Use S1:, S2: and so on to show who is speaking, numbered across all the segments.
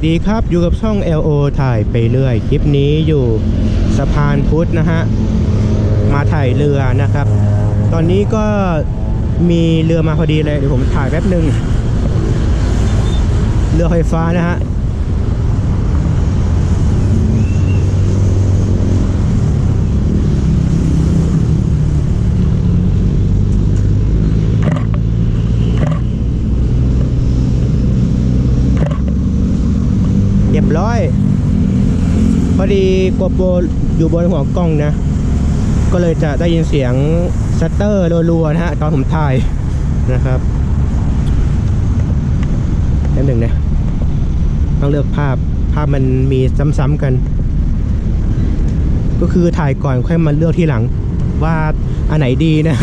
S1: วัสดีครับอยู่กับช่อง LO ถ่ายไปเรื่อย คลิปนี้อยู่สะพานพุทธนะฮะ มาถ่ายเรือนะครับ ตอนนี้ก็มีเรือมาพอดีเลย เดี๋ยวผมถ่ายแป๊บหนึ่งเรือไฟฟ้านะฮะ เรียบร้อย พอ ดีโกโปรอยู่บนหัวกล้องนะ ก็เลยจะได้ยินเสียงชัตเตอร์รัวๆนะฮะตอนผมถ่ายนะครับนั่นหนึ่งนะต้องเลือกภาพภาพมันมีซ้ำๆกัน ก็คือถ่ายก่อนค่อยมาเลือกที่หลัง ว่าอันไหนดีนะ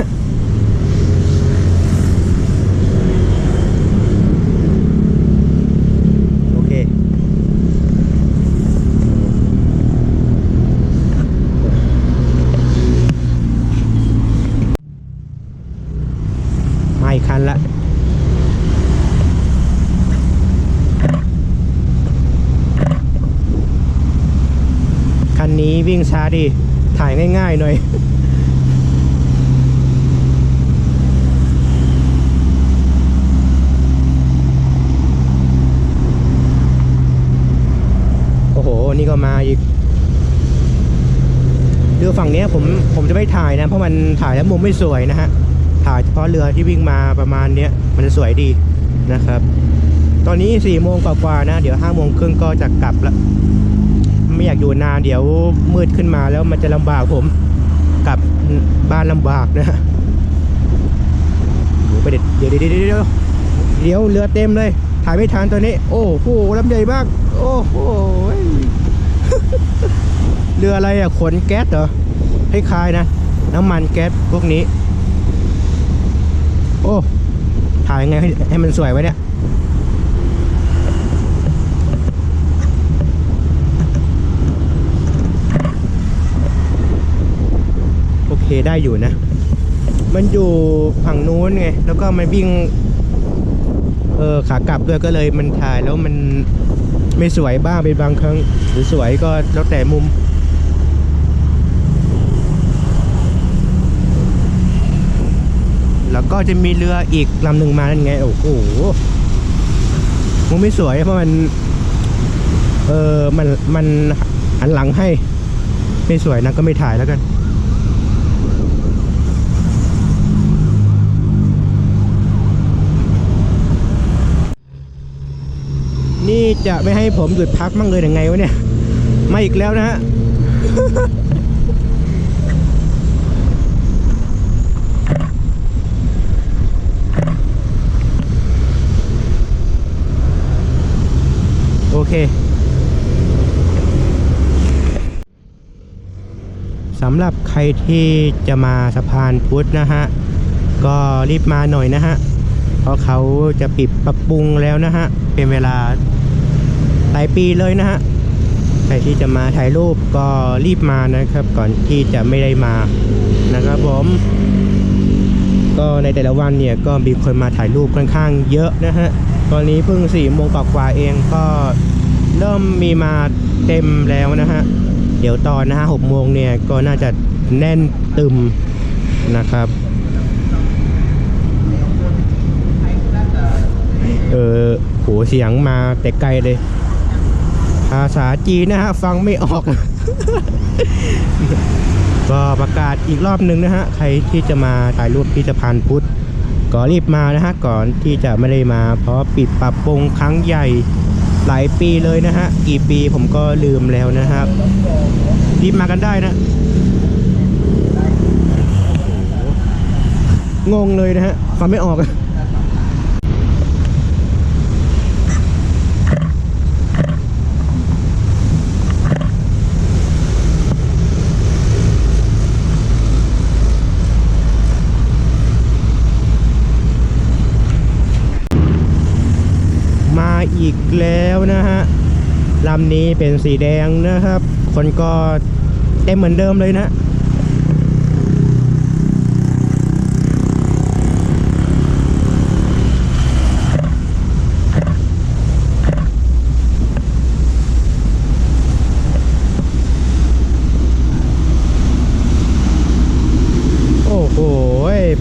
S1: โอเค มาอีกคันละ คั นี้วิ่งช้าดีถ่ายง่าย ๆ หน่อยโอ้โหนี่ก็มาอีกเรือฝั่งนี้ผมผมจะไม่ถ่ายนะ เพราะมันถ่ายแล้วมุมไม่สวยนะฮะถ่ายเฉพาะเรือที่วิ่งมาประมาณเนี้ยมันจะสวยดีนะครับ ตอนนี้สี่โมงกว่าๆนะ เดี๋ยวห้าโมงครึ่งก็จะกลับละ ไม่อยากอยู่นานเดี๋ยวมืดขึ้นมาแล้วมันจะลำบากผมกลับบ้านลำบากนะฮะไปเด็ดเดี๋ยวเดี๋ยวเดี๋ยวเดี๋ยวเรือเต็มเลย ถ่ายไม่ทันตัวนี้ โอ้โหลำใหญ่มากโอ้โหเรืออะไรอะขนแก๊สเหรอคล้ายๆนะน้ำมันแก๊สพวกนี้ โอ้ถ่ายยังไงให้มันสวยไว้เนี่ย โอเค ได้อยู่นะ มันอยู่ฝั่งนู้นไง แล้วก็มันวิ่ง เออขากลับด้วยก็เลยมันถ่ายแล้วมันไม่สวยบ้างเป็นบางครั้ง หรือสวยก็แล้วแต่มุมแล้วก็จะมีเรืออีกลำหนึ่งมานั่นไง โอ้โหมันไม่สวยเพราะมัน เออมันมันหันหลังให้ ไม่สวยนะก็ไม่ถ่ายแล้วกัน นี่จะไม่ให้ผมหยุดพักมั่งเลยยังไงวะเนี่ย มาอีกแล้วนะฮะ โอเคสำหรับใครที่จะมาสะพานพุทธนะฮะ ก็รีบมาหน่อยนะฮะ เพราะเขาจะปิดปรับปรุงแล้วนะฮะ เป็นเวลา หลายปีเลยนะฮะใครที่จะมาถ่ายรูปก็รีบมานะครับ ก่อนที่จะไม่ได้มานะครับผม ก็ในแต่ละวันเนี่ยก็มีคนมาถ่ายรูปค่อนข้างเยอะนะฮะตอนนี้เพิ่งสี่โมงกว่าเองก็เริ่มมีมาเต็มแล้วนะฮะเดี๋ยวตอนนะฮะหกโมงเนี่ยก็น่าจะแน่นตึมนะครับเออโหเสียงมาแต่ไกลเลยาษาจีนนะฮะ ฟังไม่ออก ก็ประกาศอีกรอบหนึ่งนะฮะ ใครที่จะมาถ่ายรูปที่สะพานพุทธก็รีบมานะฮะ ก่อนที่จะไม่ได้มา เพราะปิดปรับปรุงครั้งใหญ่หลายปีเลยนะฮะ กี่ปีผมก็ลืมแล้วนะครับรีบมากันได้นะ งงเลยนะฮะฟังไม่ออก อีกแล้วนะฮะลำนี้เป็นสีแดงนะครับ คนก็เต็มเหมือนเดิมเลยนะ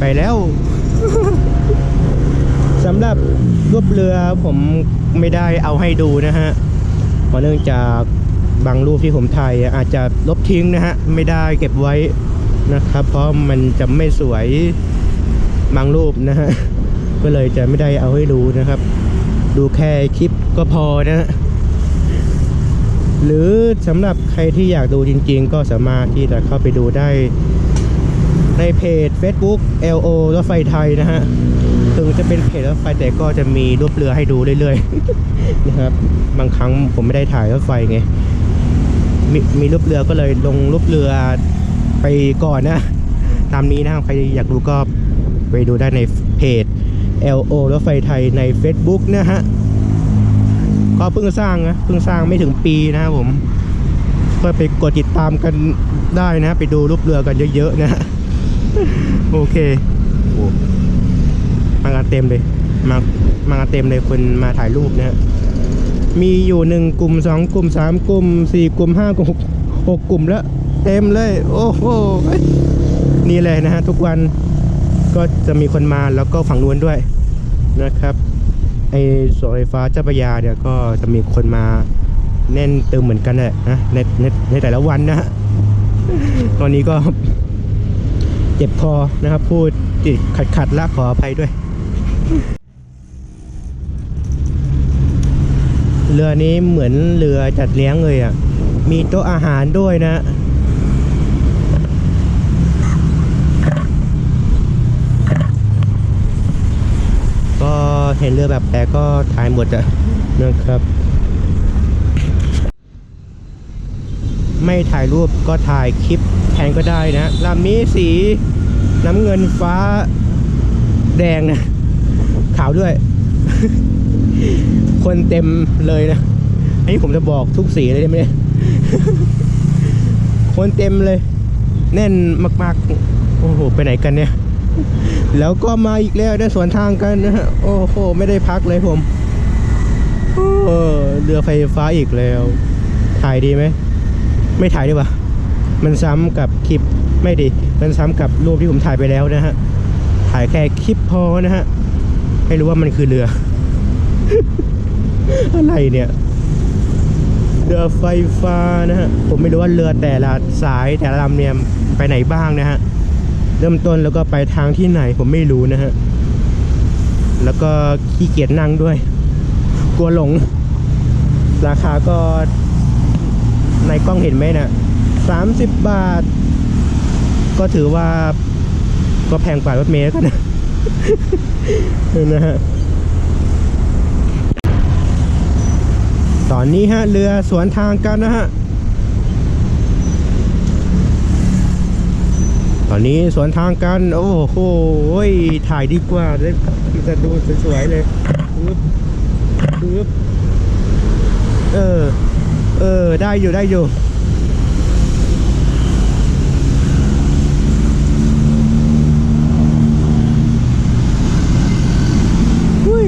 S1: ไปแล้วสำหรับรูปเรือผม ไม่ได้เอาให้ดูนะฮะเพราะเนื่องจากบางรูปที่ผมถ่ายอาจจะลบทิ้งนะฮะไม่ได้เก็บไว้นะครับ เพราะมันจะไม่สวยบางรูปนะฮะก็เลยจะไม่ได้เอาให้ดูนะครับ ดูแค่คลิปก็พอนะฮะหรือสำหรับใครที่อยากดูจริงๆ ก็สามารถที่จะเข้าไปดูได้ในเพจ Facebook LO รถไฟไทยนะฮะ ถึงจะเป็นเพจรถไฟแต่ก็จะมีรูปเรือให้ดูเรื่อยๆนะครับ บางครั้งผมไม่ได้ถ่ายรถไฟไงมีมีรูปเรือก็เลยลงรูปเรือไปก่อนนะ ตามนี้นะครับใครอยากดูก็ไปดูได้ในเพจ LO รถไฟไทยใน Facebook นะฮะก็เพิ่งสร้างนะเพิ่งสร้างไม่ถึงปีนะครับผมก็ไปกดติดตามกันได้นะ ไปดูรูปเรือกันเยอะๆนะฮะโอเคโอ้ กันเต็มเลย มามากันเต็มเลยคนมาถ่ายรูปนะฮะมีอยู่หนึ่งกลุ่มสองกลุ่มสามกลุ่มสี่กลุ่มห้ากลุ่มหกกลุ่มแล้ว เต็มเลย โอ้โหนี่เลยนะฮะทุกวันก็จะมีคนมาแล้วก็ฝั่งนู้นด้วยนะครับไอ้สวนไฟฟ้าเจ้าพระยาเนี่ยก็จะมีคนมาแน่นเติมเหมือนกันแหละนะในในในแต่ละวันนะฮะตอนนี้ก็เจ็บคอนะครับ พูดติดขัดขัดละขออภัยด้วย เรือนี้เหมือนเรือจัดเลี้ยงเลยอะ มีโต๊ะอาหารด้วยนะ ก็เห็นเรือแบบแปลกก็ถ่ายหมดอะนะครับ ไม่ถ่ายรูปก็ถ่ายคลิปแทนก็ได้นะลำนี้สีน้ำเงินฟ้าแดงนะ ขาวด้วย คนเต็มเลยนะ อันนี้ผมจะบอกทุกสีเลยได้ไหมเนี่ยคนเต็มเลย แน่นมากๆ โอ้โห ไปไหนกันเนี่ย แล้วก็มาอีกแล้วได้สวนทางกันนะฮะ โอ้โห ไม่ได้พักเลยผมเออเรือไฟฟ้าอีกแล้ว ถ่ายดีไหม ไม่ถ่ายดีกว่า มันซ้ำกับคลิปไม่ดี มันซ้ำกับรูปที่ผมถ่ายไปแล้วนะฮะ ถ่ายแค่คลิปพอนะฮะ ให้รู้ว่ามันคือเรือ อะไรเนี่ย เรือไฟฟ้านะฮะ ผมไม่รู้ว่าเรือแต่ละสายแต่ละลำเนี่ยไปไหนบ้างนะฮะ เริ่มต้นแล้วก็ไปทางที่ไหนผมไม่รู้นะฮะ แล้วก็ขี้เกียจนั่งด้วย กลัวหลง ราคาก็ในกล้องเห็นไหมนะสามสิบบาท ก็ถือว่าก็แพงกว่ารถเมล์ก็นะ นะฮะตอนนี้ฮะเรือสวนทางกันนะฮะตอนนี้สวนทางกัน โอ้โหถ่ายดีกว่าเลยจะดูสวยๆเลยปึ๊บปึ๊บเออ เออ ได้อยู่ได้อยู่ อุ้ย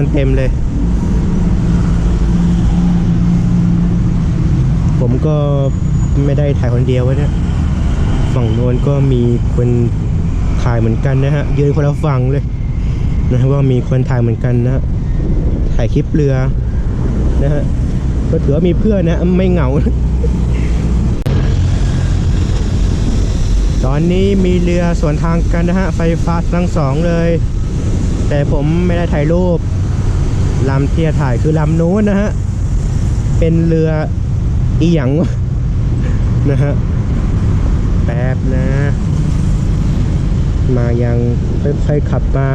S1: คนเต็มเลย ผมก็ไม่ได้ถ่ายคนเดียววะเนี่ยฝั่งโน้นก็มีคนถ่ายเหมือนกันนะฮะยืนคนละฝั่งเลยนะฮะว่ามีคนถ่ายเหมือนกันนะฮะถ่ายคลิปเรือนะฮะก็ถือว่ามีเพื่อนนะไม่เหงา ตอนนี้มีเรือสวนทางกันนะฮะไฟฟ้าทั้งสองเลย แต่ผมไม่ได้ถ่ายรูป ลำเที่ยถ่ายคือลำนู้นนะฮะ เป็นเรืออีหยังนะฮะ แป๊บนะ มายังค่อยๆขับมา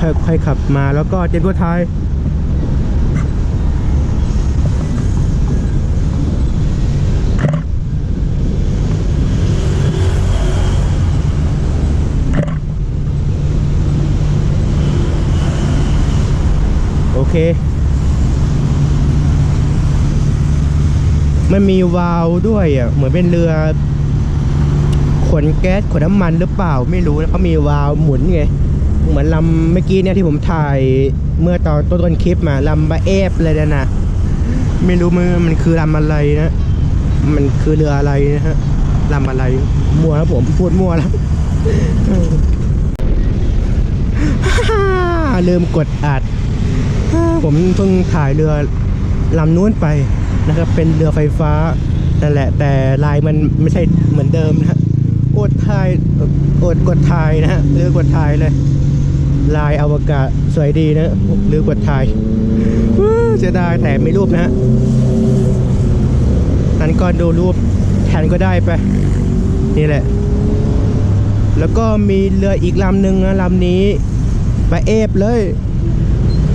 S1: ค่อยๆขับมาแล้วก็เจนกัวท้าย เค มันมีวาลด้วยอะเหมือนเป็นเรือขนแก๊สขนน้ำมันหรือเปล่าไม่รู้นะเขามีวาลหมุนไงเหมือนลำเมื่อกี้เนี่ยที่ผมถ่ายเมื่อตอนต้นคลิปมาลำบะเอฟเลยนะนะไม่รู้มันมันคือลำอะไรนะมันคือเรืออะไรนะฮะลำอะไรมั่วแล้วผมพูดมั่วแล้วลืมกดอัด ผมเพิ่งถ่ายเรือลำนู้นไปนะครับ เป็นเรือไฟฟ้านั่นแหละแต่ลายมันไม่ใช่เหมือนเดิมนะอดถ่ายอดกดถ่ายนะฮะเรือกดถ่ายเลย ลายอวกาศสวยดีนะหรือกดถ่ายว้าวเสียดายแต่ไม่รูปนะฮะนั้นก็ดูรูปแทนก็ได้ไป นี่แหละ แล้วก็มีเรืออีกลำหนึ่งนะลำนี้ไปเอฟเลย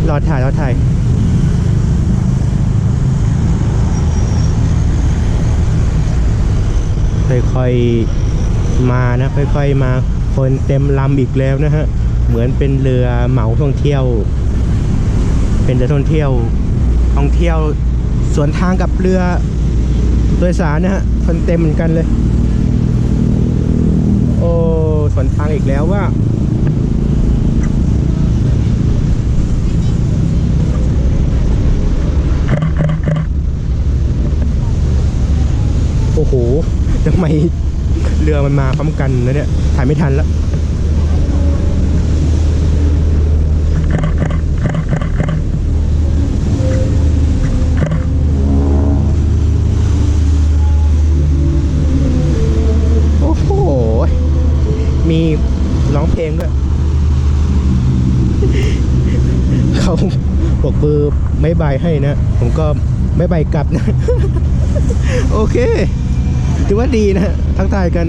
S1: รอถ่ายรอถ่ายค่อยๆมานะค่อยๆมา คนเต็มลำอีกแล้วนะฮะ เหมือนเป็นเรือเหมาท่องเที่ยว เป็นเรือท่องเที่ยวท่องเที่ยวสวนทางกับเรือโดยสารนะฮะคนเต็มเหมือนกันเลย โอ้สวนทางอีกแล้วว่า โอ้โหทำไมเรือมันมาพร้อมกันนะเนี่ย ถ่ายไม่ทันแล้วโอ้โหมีร้องเพลงด้วย เขาบอกเบอร์ไม่บายให้นะ ผมก็ไม่บายกลับนะ โอเค ถือว่าดีนะทักทายกัน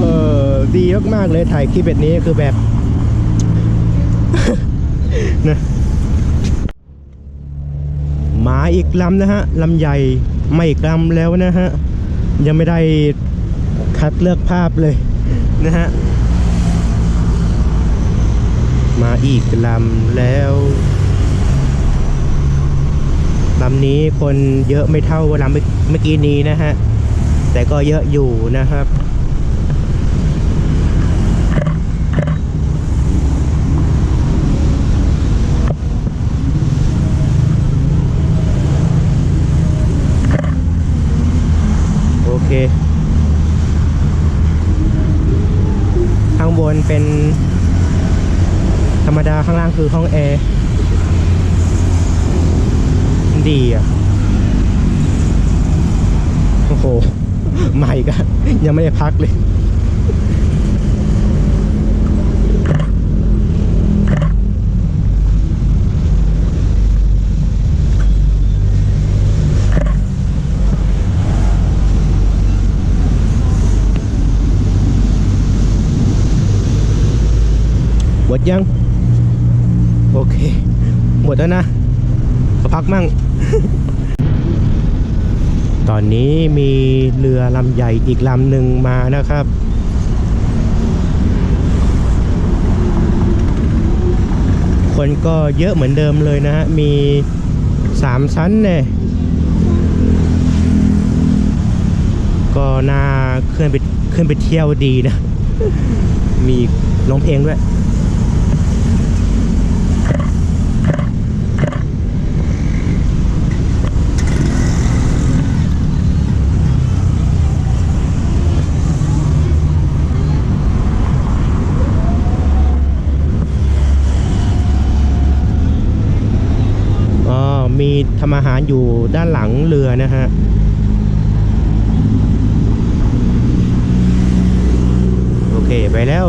S1: เออดีมากๆเลยถ่ายคลิปแบบนี้คือแบบนะมาอีกลำนะฮะลำใหญ่ไม่อีกลำแล้วนะฮะ ยังไม่ได้คัดเลือกภาพเลยนะฮะ มาอีกลำแล้ว ลำนี้คนเยอะไม่เท่าลำเมื่อเมื่อกี้นี้นะฮะ แต่ก็เยอะอยู่นะครับโอเคข้างบนเป็นธรรมดาข้างล่างคือห้องแอร์ ดีอะ โอ้โหใหม่ก็ยังไม่ได้พักเลยหมดยัง โอเค หมดแล้วนะขอพักมั่ง ตอ นี้มีเรือลำใหญ่อีกลำหนึ่งมานะครับคนก็เยอะเหมือนเดิมเลยนะฮะ มีสามชั้นเนี่ย ก็น่าขึ้นไปขึ้นไปเที่ยวดีนะ มีร้องเพลงด้วย อ๋อ มีทำอาหารอยู่ด้านหลังเรือนะฮะโอเคไปแล้ว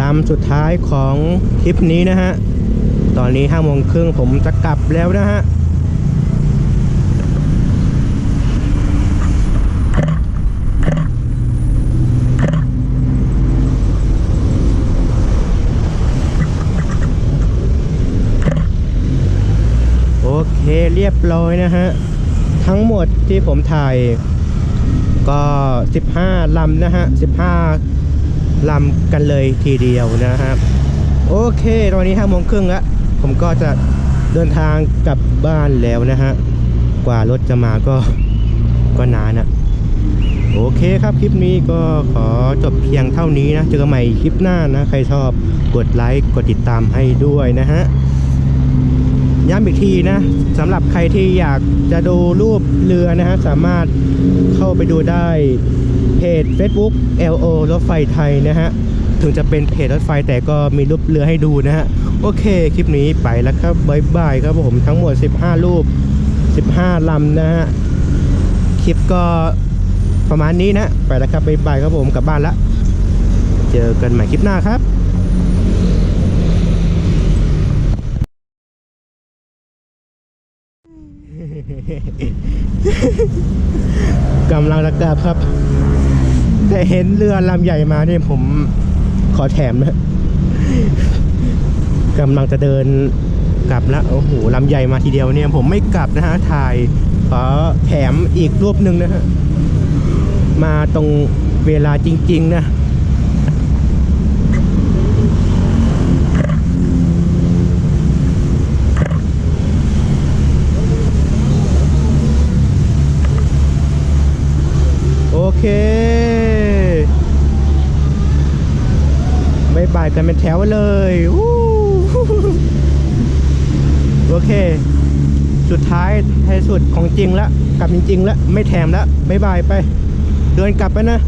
S1: ลำสุดท้ายของทริปนี้นะฮะ ตอนนี้ห้าโมงครึ่งผมจะกลับแล้วนะฮะ โอ เคเรียบร้อยนะฮะ ทั้งหมดที่ผมถ่าย ก็ 15ลำนะฮะ 15ลำกันเลยทีเดียวนะครับ โอเค ตอนนี้5โมงครึ่งแล้ว ผมก็จะเดินทางกลับบ้านแล้วนะฮะ กว่ารถจะมาก็ก็นานอะโอเคครับ คลิปนี้ก็ขอจบเพียงเท่านี้นะ เจอกันใหม่คลิปหน้านะ ใครชอบกดไลค์ กดติดตามให้ด้วยนะฮะ ย้ำอีกทีนะสำหรับใครที่อยากจะดูรูปเรือนะฮะสามารถเข้าไปดูได้เพจ Facebook LO รถไฟไทยนะฮะถึงจะเป็นเพจรถไฟแต่ก็มีรูปเรือให้ดูนะฮะโอเค คลิปนี้ไปแล้วครับบายบายครับผมทั้งหมด 15 รูป 15ลำนะฮะคลิปก็ประมาณนี้นะ ไปแล้วครับบายบายครับผมกลับบ้านละ เจอกันใหม่คลิปหน้าครับ กำลังจะกลับครับ แต่เห็นเรือลำใหญ่มาเนี่ยผมขอแถมนะกำลังจะเดินกลับแล้วโอ้โหลำใหญ่มาทีเดียวเนี่ย ผมไม่กลับนะฮะถ่ายขอแถมอีกรูปหนึ่งนะฮะมาตรงเวลาจริง ๆ นะ เค ไม่บายกันเป็นแถวเลยโอเค สุดท้ายท้ายสุดของจริงแล้วกลับจริงๆแล้ว ไม่แถมแล้วบายบายไป เดินกลับไปนะ